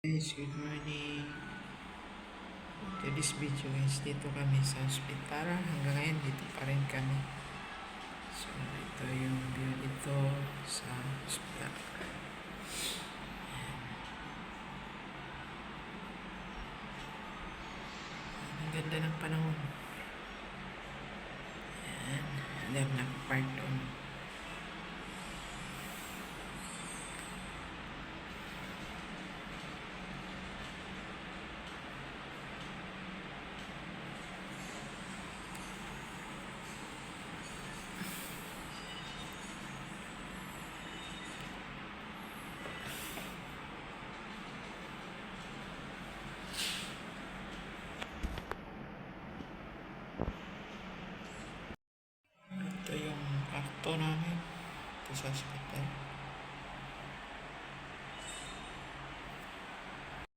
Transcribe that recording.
Guys, good morning. To this video guys, dito kami sa hospital. Hanggang ngayon, dito pa rin kami. So, ito yung view dito sa hospital. Ang ganda ng panahon. Ayan. Alam na park doon. Ito yung akto namin. Ito sa hospital.